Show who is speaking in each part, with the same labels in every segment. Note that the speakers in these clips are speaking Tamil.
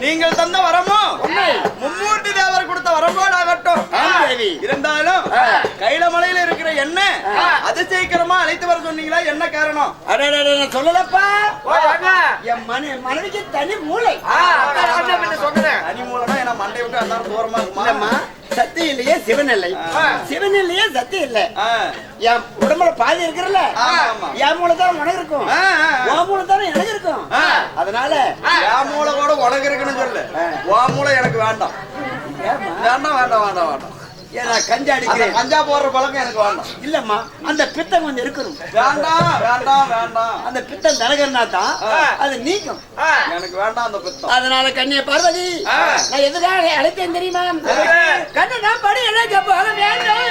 Speaker 1: நீங்கள் தந்த வரமோ? மும்மூர்த்தி தேவர் கொடுத்த வரம்போடாகட்டும்
Speaker 2: ஆம் தேவி.
Speaker 1: இருந்தாலும் கைலமலையில இருக்கிற என்ன அதிசீக்கிரமா அழைத்து வர சொன்னீங்களா என்ன காரணம்
Speaker 2: சொல்லலப்பா. என் மனை மனைவிக்கு தனி மூளை
Speaker 3: சொன்னேன்.
Speaker 1: தனி மூலமா என்ன மண்டை விட்டு எல்லாரும் தூரமா இருக்குமா
Speaker 2: சத்தி இல்லையே சிவன் இல்லை. சிவன் இல்லையே சத்தி இல்லை. என் உடம்புல பாதி
Speaker 1: ஆமா.
Speaker 2: என் மூளை தான் உனக்கு இருக்கும். உன் மூளை தானே எனக்கு இருக்கும். அதனால
Speaker 1: என் மூளை கூட உனக்கு இருக்குன்னு சொல்லு உன் மூளை எனக்கு வேண்டாம்? வேண்டாம் வேண்டாம் வேண்டாம் வேண்டாம்
Speaker 2: ஏன் நான் கஞ்சா அடிக்கிறேன்.
Speaker 1: கஞ்சா போடுற பழக்கம் எனக்கு வேண்டாம்.
Speaker 2: இல்லம்மா அந்த பித்தம் கொஞ்சம் இருக்கணும்.
Speaker 1: வேண்டாம் வேண்டாம் வேண்டாம்.
Speaker 2: அந்த பித்தம் தரகன்னா தான் அது நீக்கும்.
Speaker 1: எனக்கு வேண்டாம் அந்த பித்தம்.
Speaker 2: அதனால கண்ணிய பார்வதி. நான் எதுக்காக அழைத்தேன் தெரியுமா? கண்ணு நான் படி இழைக்க போக வேண்டும்.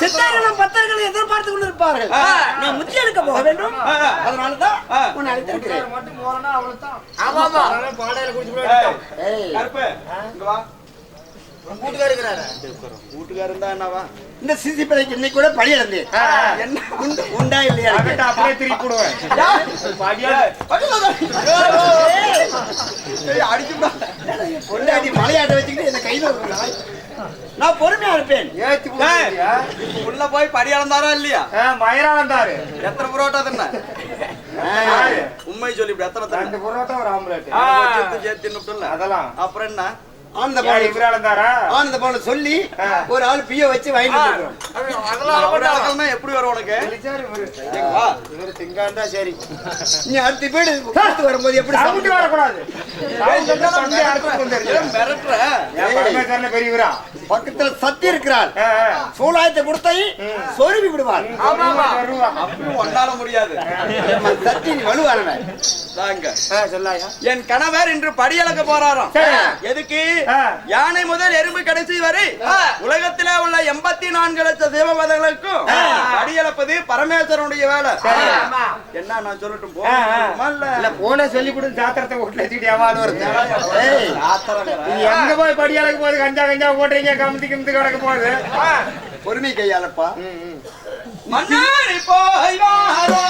Speaker 2: சித்தார்களும் பத்தர்களும் எதிர்பார்த்து கொண்டு இருப்பார்கள் நான் முத்தி எடுக்க போக வேண்டும். அதனால தான் உன்னை அழைத்திருக்கிறேன்.
Speaker 3: ஆமா, ஆமா.
Speaker 2: ஏய்,
Speaker 1: கருப்பு இங்க வா. வீட்டுக்காரர் தான் என்னவா
Speaker 2: இந்த சிசி பிள்ளைக்கு இன்னைக்கு கூட பழி இழந்தேன். என்ன? உண்டு இல்லையா?
Speaker 4: அப்படியே திருப்பி போடுவேன்.
Speaker 1: அடிச்சுடா
Speaker 2: மலையாட்ட வச்சுக்கிட்டு என்ன கையில. நான் பொறுமையா இருப்பேன்.
Speaker 1: உள்ள போய் படி அளந்தாரா இல்லையா?
Speaker 4: மயிரா
Speaker 1: எத்தனை புரோட்டா தின்ன. உண்மை சொல்லி எத்தனை
Speaker 4: ரெண்டு புரோட்டா ஒரு ஆம்லெட்.
Speaker 1: சேர்த்து
Speaker 4: அதெல்லாம்.
Speaker 1: அப்புறம் என்ன?
Speaker 2: ஆனந்த பவன் ஆனந்த பவனை சொல்லி ஒரு ஆள் பிய வச்சு வாங்கிட்டு
Speaker 1: எப்படி வரும் உனக்கு?
Speaker 4: திங்காண்டா சரி.
Speaker 2: நீ அடுத்த வீடு. கூட்டு வரும்போது எப்படி
Speaker 4: சவுண்ட் வரக்கூடாது. பெரியவரா?
Speaker 2: பக்கத்துல சத்தி
Speaker 4: ஆ.
Speaker 2: சூழாயத்தை கொடுத்தை சொருவி.
Speaker 1: அப்படி ஒன்னால முடியாது.
Speaker 2: சத்தி
Speaker 4: சொல்லாயா?
Speaker 1: என் கணவர் இன்று படியளக்க போறாராம். எதுக்கு. யானை முதல் எறும்பு கடைசி வரை உலகத்திலே உள்ள எண்பத்தி நான்கு லட்சம் சிவபதங்களுக்கும் படியளப்பது பரமேஸ்வரனுடைய வேலை. என்ன நான் சொல்லட்டும்
Speaker 4: போன சொல்லி கொடு சாத்திரத்தை வீட்டுல வச்சுக்கிட்டு எங்க போய் படியாளுக்கு போகுது கஞ்சா கஞ்சா போட்டுறீங்க கமுத்தி கமுத்தி கிடக்க போகுது?
Speaker 2: பொறுமை கையாளப்பா.
Speaker 1: மன்னாரி போய் வாரோ.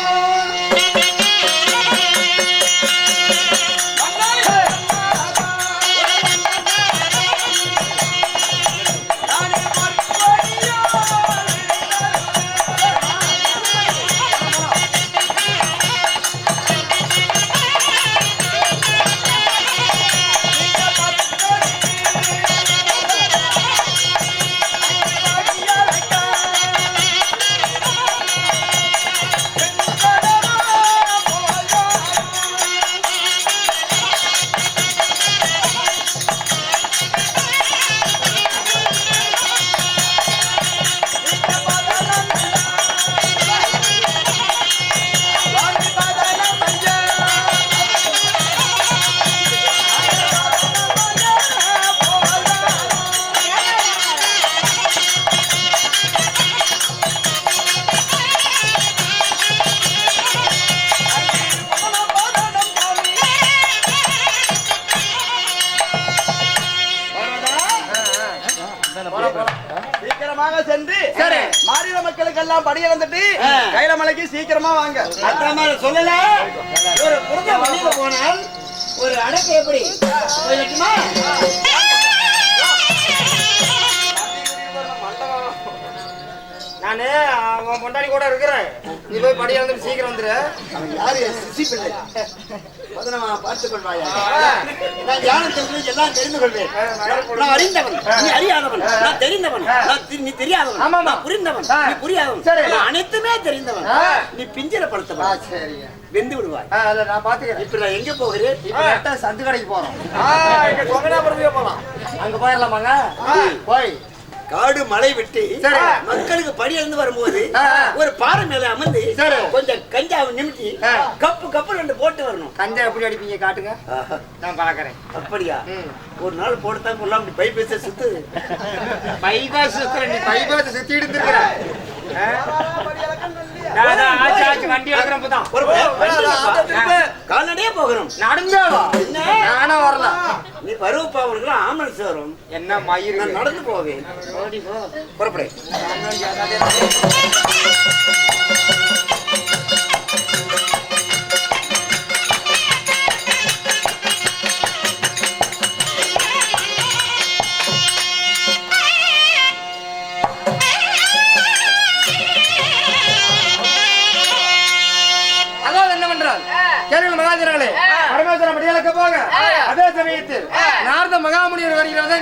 Speaker 1: படி இழந்துட்டு கையில மலைக்கு சீக்கிரமா வாங்க.
Speaker 2: சொல்லல. ஒரு எங்க வெளியில போனால் ஒரு அடக்கு எப்படி?
Speaker 4: நானு அவன் பொண்டாடி கூட இருக்கிறேன். நீ போய் படி வந்து சீக்கிரம் வந்துரு.
Speaker 2: யாரு சிசி பிள்ளை? பதனமா பார்த்துக் கொள்வாயா நான் ஞானத்தில் எல்லாம் தெரிந்து கொள்வேன் நான் அறிந்தவன். நீ அறியாதவன். நான் தெரிந்தவன். நீ தெரியாதவன்.
Speaker 4: ஆமாமா.
Speaker 2: நான் புரிந்தவன். நீ புரியாதவன்.
Speaker 4: சரி.
Speaker 2: நான் அனைத்துமே தெரிந்தவன். நீ பிஞ்சில படுத்தவன்
Speaker 4: சரிங்க.
Speaker 2: வெந்து விடுவாய்.
Speaker 4: அதை நான் பாத்துக்கிறேன்
Speaker 2: இப்ப நான் எங்க போகிறேன்?
Speaker 4: இப்ப சந்து கடைக்கு போறோம்.
Speaker 3: இங்க போலாம்.
Speaker 4: அங்க போயிடலாமாங்க? போய்.
Speaker 2: காடு மலை விட்டு. மக்களுக்கு படி இருந்து வரும்போது. ஒரு பாறை மேல அமர்ந்து. கொஞ்சம் கஞ்சாவை நிமிட்டி. கப்பு கப்பு ரெண்டு போட்டு வரணும்
Speaker 4: கஞ்சா எப்படி அடிப்பீங்க காட்டுங்க நான் பாக்குறேன்
Speaker 2: அப்படியா. ஒரு நாள் போட்டுதான் கொள்ளாம இப்படி பை பேச சுத்து
Speaker 4: பைபாஸ் சுத்துற நீ பைபாஸ் சுத்தி எடுத்துருக்கிற
Speaker 2: கால்நடையே போகிறோம்
Speaker 4: நடந்தே வா நானும் வரலாம்
Speaker 2: நீ உனக்கு ஆம்புலன்ஸ் வரும்.
Speaker 4: என்ன மயிர்
Speaker 2: நான் நடந்து போவேன். புறப்படு.
Speaker 4: கேளுங்க மகாஜனங்களே பரமேஸ்வரன் படியாளுக்கு போக. அதே சமயத்தில் நாரத மகாமுனிவர் வருகிறத.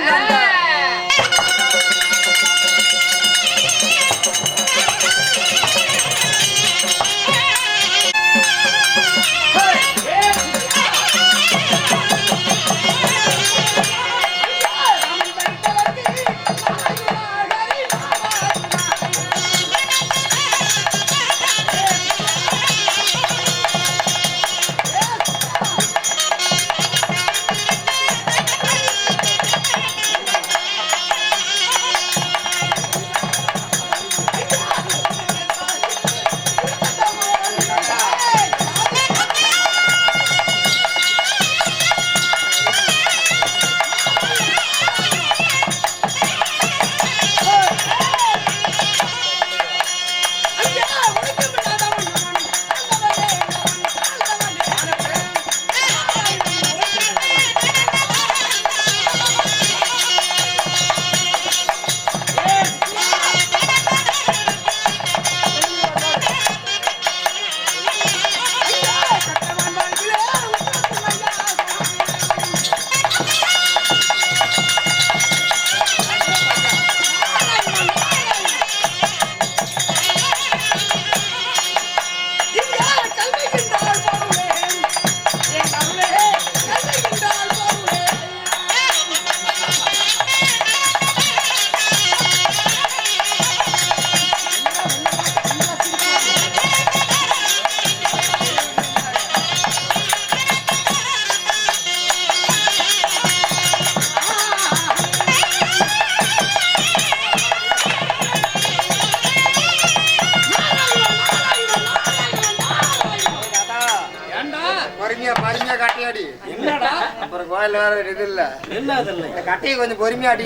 Speaker 4: பொறுமையா பொறுமையா கட்டையாடி.
Speaker 2: என்னடா?
Speaker 4: அப்புறம் கோயில் வேற இது இல்ல.
Speaker 2: என்ன அதில்லை
Speaker 4: இந்த கட்டையை கொஞ்சம் பொறுமையா அடி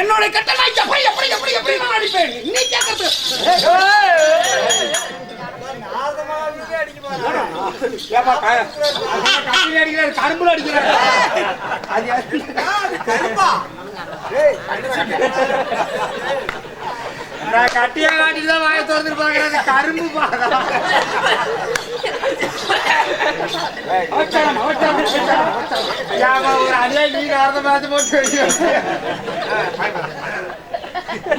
Speaker 2: என்னோட கட்ட நான் எப்படி எப்படி எப்படி எப்படி நான் அடிப்பேன்? நீ
Speaker 4: கரும்புல அடிக்கிறாரு கட்டியா காட்டிட்டு தான் வாயை திறந்துட்டு பாக்குறது கரும்பு பாக்குறா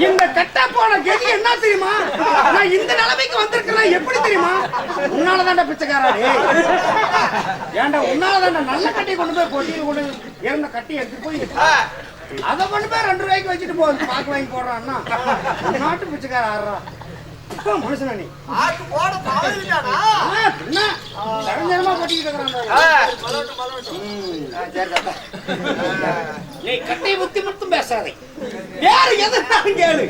Speaker 2: இந்த கட்ட போன கதி என்ன தெரியுமா? நான் இந்த நிலைமைக்கு வந்திருக்கிறேன். எப்படி தெரியுமா? உன்னாலதான்டா பிச்சைக்காரா ஏண்டா ஏன்டா உன்னாலதான்டா நல்ல கட்டி கொண்டு போய் கொட்டி கொண்டு இருந்த கட்டி எடுத்து போய் அதை கொண்டு போய் ரெண்டு ரூபாய்க்கு வச்சுட்டு போ பாக்கு வாங்கி போடுறான்னா நாட்டு பிச்சைக்கார ஆடுறான். மனுஷனா நீ?
Speaker 3: ஆக்கு போட தவறிட்டானா
Speaker 2: ஆ, என்ன சரஞ்சரமா கொட்டிக்கிட்டு இருக்கிறான் நீ கட்டையை புத்தி மட்டும் பேசாதே. வேற எதுனாலும் கேளு.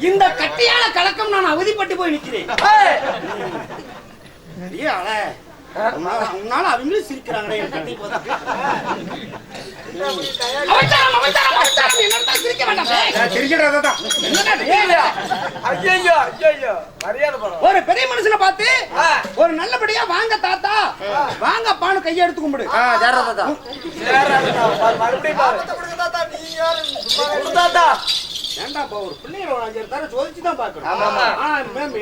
Speaker 2: இந்த கட்டையால கலக்கம் நான் அவதிப்பட்டு போய் நிக்கிறேன். அழ உன்னால அவங்களும் சிரிக்கிறாங்களே கட்டை ஒரு பெரிய மனுஷனை பார்த்து. ஒரு நல்லபடியா வாங்க தாத்தா வாங்க கையை எடுத்து கும்பிடு.
Speaker 4: ஜாரா தாத்தா.
Speaker 2: அப்ப ஒரு பிள்ளைகளை ஒரு அஞ்சாறு தடவை சோதிச்சு தான் பார்க்கணும்.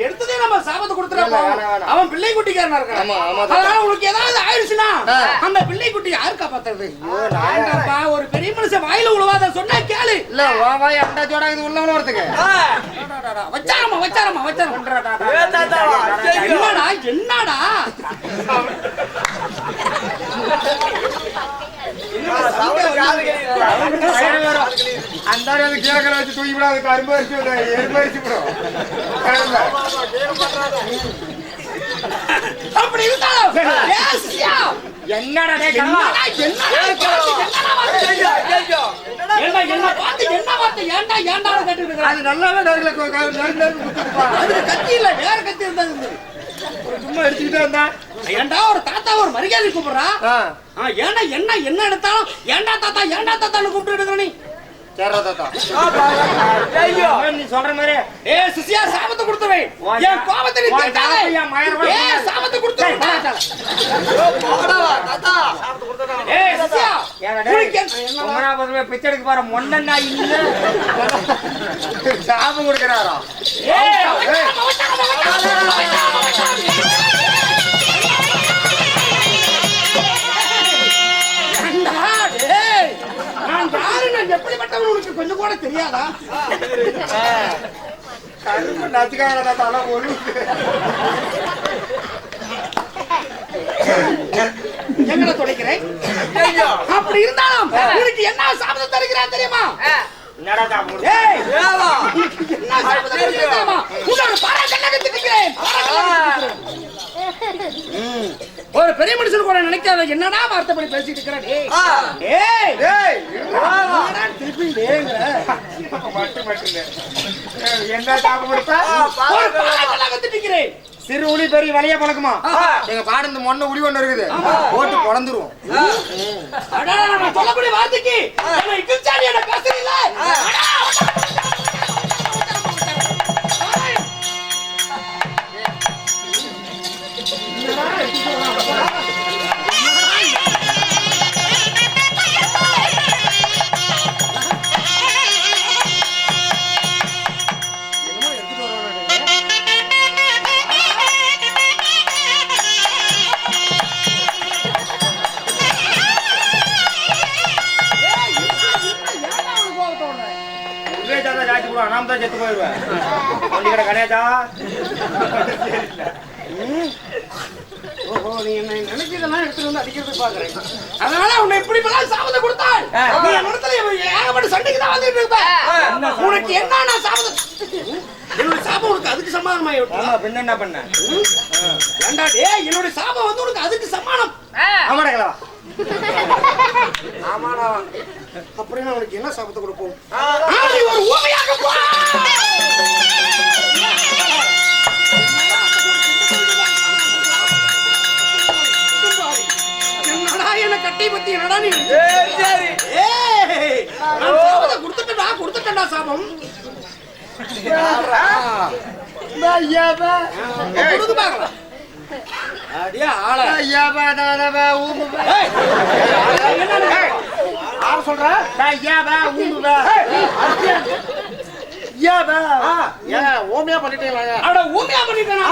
Speaker 2: எடுத்ததே நம்ம சாபத்தை
Speaker 4: வேணாம்.
Speaker 2: அவன் பிள்ளை குட்டிக்காரனா இருக்கான்.
Speaker 4: ஆமா, ஆமா,
Speaker 2: அதனால உனக்கு ஏதாவது ஆயிடுச்சுன்னா. அந்த பிள்ளை குட்டி யாரு காப்பாத்துறது? வேண்டாம்ப்பா, ஒரு பெரிய மனுஷன் வாயில உழுவாத சொன்னா கேளு
Speaker 4: இல்ல உன் வாய் அண்டா ஜோடா இது உள்ள
Speaker 3: ஆ,
Speaker 2: வச்சாரமா. என்னடா என்னடா
Speaker 3: சவுண்டு காது கேக்குது.
Speaker 4: அந்த ஆளு கீழே வச்சு தூக்கி விடாது கரும்பு அரிச்சு விடும் எரும்பு அரிச்சு விடும்?
Speaker 2: அப்படி.
Speaker 4: என்னடா
Speaker 2: ஏண்டா?
Speaker 4: அது நல்லாவே.
Speaker 2: அதுக்கு கத்தி இல்ல வேற கத்தி இருந்தா.
Speaker 4: சும்மா அடிச்சுக்கிட்டே இருந்தா
Speaker 2: ஏன்டா ஒரு தாத்தா ஒரு மரியாதை கூப்பிடுறா ஏன்டா என்ன என்ன எடுத்தாலும் ஏன்டா தாத்தா ஏன்டா தாத்தான்னு கூப்பிட்டு எடுக்கிற நீ.
Speaker 4: நீ சொல்ற மாதிரி
Speaker 2: ஏ சிசியா சாபத்தை கொடுத்துவே என் கோபத்தை நீ ஏ. சாபத்தை கொடுத்துவே
Speaker 3: தாத்தா.
Speaker 2: ஏ சிசியா
Speaker 4: பிச்சை எடுக்க பாரு மொண்டன்னா இல்ல சாபம் கொடுக்கறாரா?
Speaker 2: ஏய், எப்படிப்பட்டவன் உனக்கு கொஞ்சம் கூட தெரியாதா?
Speaker 4: கரும்பு நச்சுக்காரா தலை ஒரு
Speaker 2: எங்களை துடைக்கிறேன்.
Speaker 3: ஐயோ.
Speaker 2: அப்படி இருந்தாலும் உனக்கு என்ன சாபத்தை தருகிறான் தெரியுமா?
Speaker 4: என்னடா சாபம் கொடுக்க
Speaker 2: ஒரு பெரிய மனுஷன் கூட நினைக்காத என்னடா வார்த்தைப்படி பேசிட்டு இருக்கிற? டேய்.
Speaker 3: ஆ.
Speaker 2: ஏய்
Speaker 4: டேய்
Speaker 2: என்னடா திருப்பி
Speaker 4: என்ன
Speaker 2: திட்டுகிறேன்
Speaker 4: சிறு உளி பெரிய வழியா பழக்குமா. எங்க பாடு இந்த மொன்ன உளி ஒண்ணு இருக்குது. போட்டு
Speaker 2: நான் சொல்லக்கூடிய வார்த்தைக்கு பேசுறீங்கள?
Speaker 4: நாம தான் செத்து போயிடுவேன் கணேசா
Speaker 2: ஓஹோ நீ என்ன நினைச்சதெல்லாம் எடுத்துட்டு வந்து அடிக்கிறது பாக்குறேன். அதனால உன்னை இப்படி எல்லாம் சாபத்தை கொடுத்தால் நீ என் இடத்துல ஏகப்பட்ட சண்டைக்கு தான் வந்துட்டு இருப்ப. உனக்கு என்ன நான் சாபத்தை என்னோட சாபம்? உனக்கு அதுக்கு சமாதானமாயி விட்டா
Speaker 4: பின்ன என்ன பண்ண?
Speaker 2: ஏண்டா டேய் என்னோட சாபம் வந்து உனக்கு அதுக்கு சமானம்.
Speaker 4: ஆமாடா கிளவா
Speaker 2: ஆமாடா. அப்படின்னா உனக்கு என்ன சாபத்தை கொடுப்போம்? ஒரு ஊமையாக போ! என்னடா என்ன கட்டி பத்தி என்னடா நீ? சாபத்தை கொடுத்துட்டேன்டா கொடுத்துட்டேன்டா சாபம். அடியா ஆள. ஏய் என்ன
Speaker 4: யார் சொல்ற? ஓமியா பண்ணிட்டீங்களா
Speaker 2: அட ஊமையா பண்ணிட்டேனா?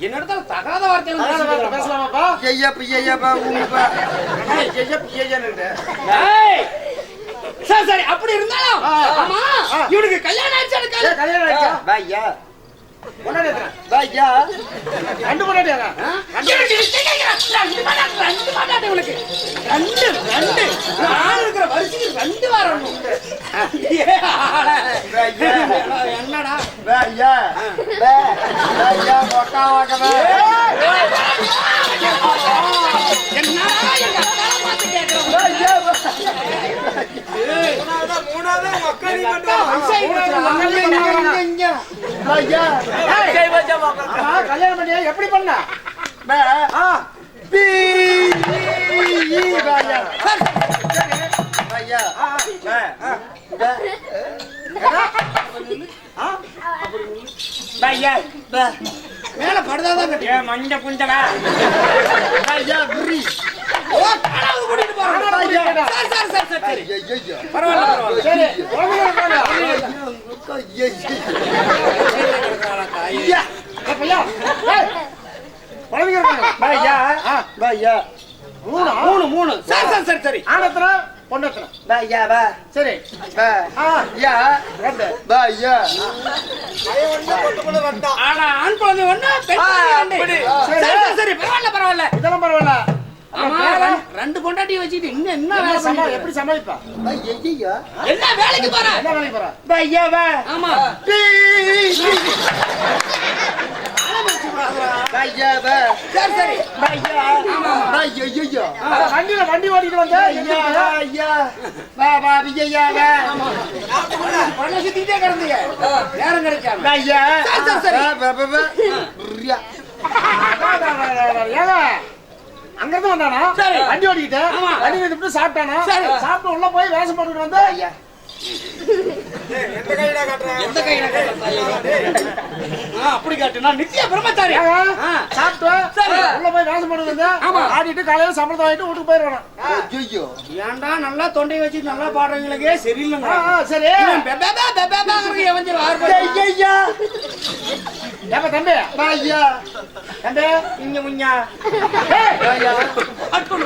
Speaker 2: என்னிடத்துல தகாத வார்த்தை பேசலாம்
Speaker 3: பேசலாமாப்பா?
Speaker 4: ஐயப்ப ஐயப்பா ஊமிப்பா
Speaker 2: ஏய் சரி சரி அப்படி இருந்தாலும் ஆமா இவனுக்கு கல்யாணம் எனக்கு
Speaker 3: கல்யாணம் ஆயிடுச்சா?
Speaker 4: பையா
Speaker 3: ரெண்டு?
Speaker 2: இவனுக்கு ரெண்டு மாட்டாட்டு இவனுக்கு. ரெண்டு, ரெண்டு. நான் இருக்கிற வரிசைக்கு ரெண்டு ஆள. என்னடா?
Speaker 4: பையா பையா மொட்டா வாக்கவே கல்யாணம் பண்ணியா எப்படி பண்ண
Speaker 2: மேல படுதாதான்
Speaker 4: மஞ்ச குஞ்சடா
Speaker 2: சரி பரவாயில்ல பரவாயில்ல.
Speaker 5: சரி பையா, ஏய், குழந்தைங்க
Speaker 2: ஐயா
Speaker 5: ஆ, மூணு?
Speaker 2: மூணு மூணு. சரி சரி சரி சரி.
Speaker 5: ஆணத்தனை பொண்ணத்தனை சரி. ஆ, ரெண்டு.
Speaker 2: ஆனா ஆண் குழந்தை ஒண்ணு பெண் குழந்தை ஒண்ணு.
Speaker 1: அப்படி.
Speaker 2: சரி சரி, சரி. பரவாயில்ல பரவாயில்ல.
Speaker 5: இதெல்லாம் பரவாயில்ல?
Speaker 2: ரெண்டு- பொண்டாட்டி வச்சுட்டு இன்னும் என்ன
Speaker 5: என்ன
Speaker 2: வேலை
Speaker 5: சமா-
Speaker 2: பண்ணி
Speaker 5: எப்படி சமாளிப்பா?
Speaker 2: என்ன வேலைக்கு போற?
Speaker 5: என்ன வேலைக்கு போற?
Speaker 2: ஐயாவா ஆமா. சரி சரி.
Speaker 5: அட, வண்டியில வண்டி ஓட்டிட்டு வந்த.
Speaker 2: பண்ண சுத்திட்டே கிடந்தீங்க. நேரம் கிடைக்காம. சரி, சரி, சரி.
Speaker 5: ஏங்க அங்க இருந்து வந்தானா
Speaker 2: சரி.
Speaker 5: வண்டி ஓட்டிக்கிட்டு
Speaker 2: ஆமா.
Speaker 5: வண்டி நிறுத்திட்டு சாப்பிட்டானா
Speaker 2: சரி.
Speaker 5: சாப்பிட்டு உள்ள போய் வேஷம் போட்டுட்டு வந்து
Speaker 2: எந்த கையில காட்டுறேன்? ஆ, அப்படி காட்டு நான் நித்திய பிரம்மச்சாரி.
Speaker 5: சாப்பிட்டு
Speaker 2: சரி.
Speaker 5: உள்ள போய் வேஷம்
Speaker 2: ஆமா.
Speaker 5: ஆடிட்டு காலையில சம்பளம் வாங்கிட்டு வீட்டுக்கு போயிடுவானா
Speaker 2: ஏன்டா நல்லா தொண்டை வச்சு நல்லா பாடுறவங்களுக்கே சரியில்லைங்க
Speaker 5: சரி
Speaker 2: தெரியும்? ஆறு பேர்.
Speaker 5: ஏப்பா தம்பி தம்பி
Speaker 2: இங்க முஞ்சா.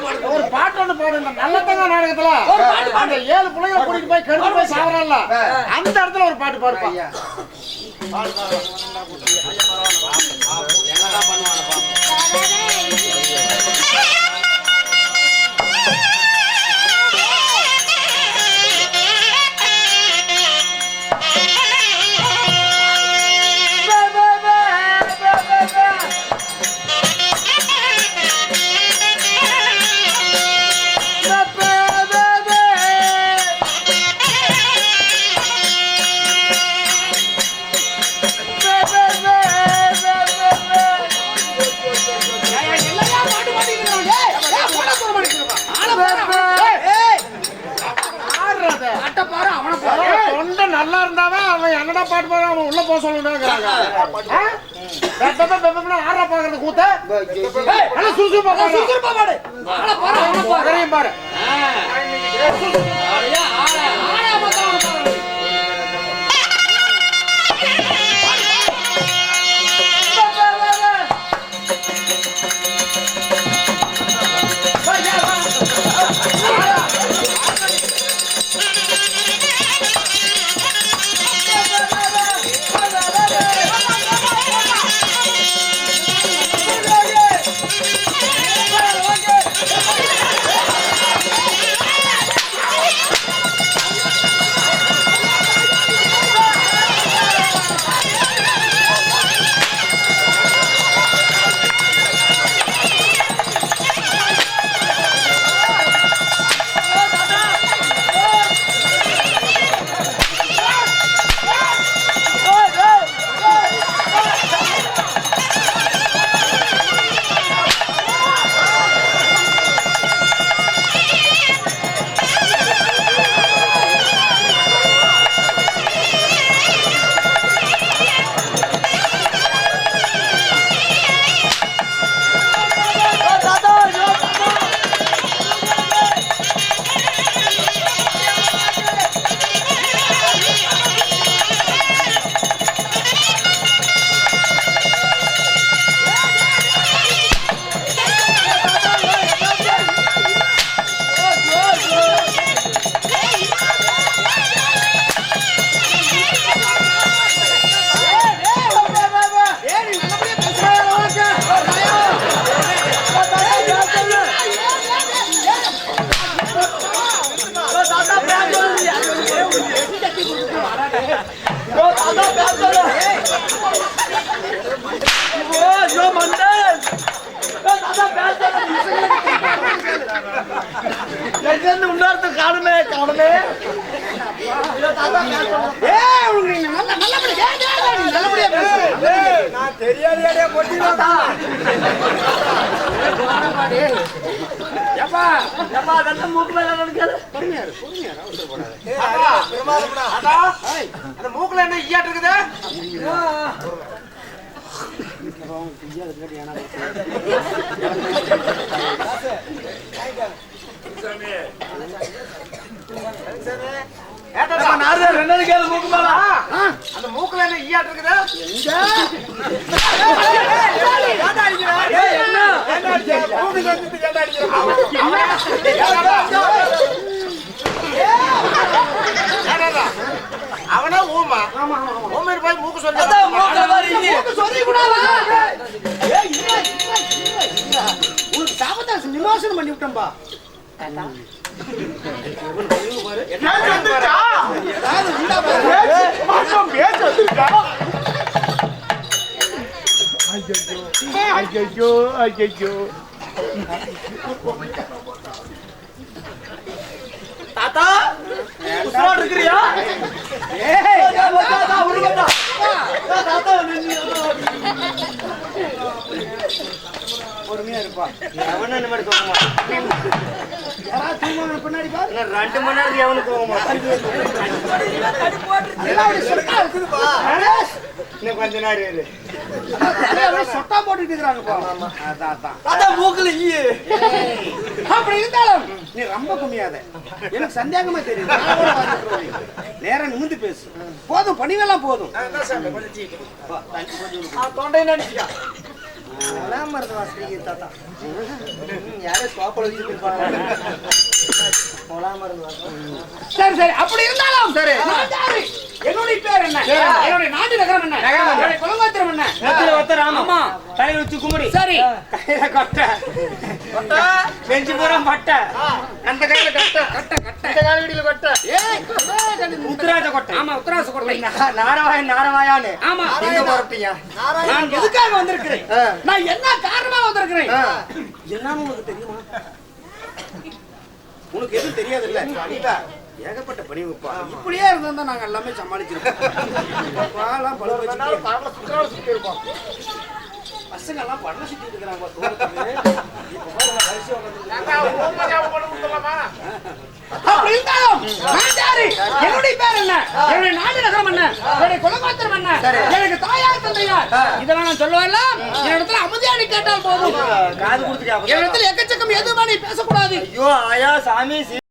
Speaker 2: பாடு.
Speaker 5: ஒரு பாட்டு ஒண்ணு பாடு இந்த நல்லத்தங்க நாடகத்துல
Speaker 2: ஒரு பாட்டு பாடு.
Speaker 5: அந்த ஏழு பிள்ளைங்களை கூட்டிட்டு போய் கெடுத்து போய் சாவறான்ல அந்த இடத்துல ஒரு பாட்டு பாடுப்பா
Speaker 2: ஏய்,
Speaker 6: மூக்குல
Speaker 5: என்ன ஈயாட்டு இருக்குது
Speaker 3: அந்த மூக்குல என்ன ஈயாட்டு இருக்குதா? அவனா ஊமா. ஊமையில போய் மூக்கு சொல்லி
Speaker 2: சாபத்தாசு நிவாசனம் பண்ணி விட்டேன்பா ஏதாவது உண்டா
Speaker 4: தாத்தா உசுரோடு இருக்கிறியா
Speaker 2: ஏய்,
Speaker 4: தாத்தா தாத்தா
Speaker 2: பொறுமையா இருப்பா.
Speaker 4: எவனும் இந்த மாதிரி தூங்க மாட்டான்.
Speaker 2: பின்னாடி
Speaker 4: ரெண்டு மணி நேரத்துக்கு எவனும் தூங்க மாட்டான். இன்னும் கொஞ்ச நேரம் இரு.
Speaker 2: சொட்டா போட்டுட்டு இருக்கிறாங்கப்பா அதான் அதான்.
Speaker 4: மூக்குல ஈ.
Speaker 2: அப்படி இருந்தாலும் நீ ரொம்ப கும்மியாத எனக்கு சந்தேகமா தெரியுது. நான் கூட பார்த்துட்டு வரேன். நேரா நிமிந்து பேசு. போதும் பணிவெல்லாம் போதும்.
Speaker 4: தொண்டை நினைச்சிக்கா.
Speaker 2: நல்லா மருந்து வாசிக்கிறீங்க தாத்தா. யாரோ ஸ்வாப்ப சரி சரி. அப்படி இருந்தாலும் சரி. என்னுடைய பேர் என்ன? என்னுடைய நாட்டு நகரம் என்ன? என்னுடைய குலங்கோத்திரம் என்ன?
Speaker 4: நெத்தில ராமமா தலையில வச்சு குமுடி
Speaker 2: சரி.
Speaker 4: கையில கொட்டை. கொட்டை? பெஞ்சு பூரா பட்டை அந்த கையில கட்டை.
Speaker 2: கட்ட கட்ட.
Speaker 4: இந்த கால வீடியில கொட்டை?
Speaker 2: ஏய்
Speaker 4: உத்தராஜ கொட்டை.
Speaker 2: ஆமா உத்தராச கொட்டை.
Speaker 4: நா- நாரவாயன்
Speaker 2: ஆமா.
Speaker 4: எங்க போறப்பீங்க
Speaker 2: நான் எதுக்காக வந்திருக்கிறேன். நான் என்ன காரணமா வந்திருக்கிறேன். என்னன்னு உனக்கு தெரியுமா? உனக்கு எதுவும் தெரியாது இல்ல ஏகப்பட்ட பணிவுப்பா இப்படியே இருந்தா நாங்க எல்லாமே வச்சுட்டு பசங்க எல்லாம் பண்ண சுத்திட்டு இருக்கிறாங்க அப்படி இருந்தாலும் நான் யாரு? என்னுடைய பேர் என்ன? என்னுடைய நாடு நகரம் என்ன? என்னுடைய குலகோத்திரம் என்ன? எனக்கு தாயார் தந்தையார். இதெல்லாம் நான் சொல்லுவேன்ல என்னிடத்துல அமைதியாடி கேட்டால் போதும். என்னிடத்துல எக்கச்சக்கம் எதுவுமே நீ பேசக்கூடாது.
Speaker 4: ஐயோ ஆயா சாமி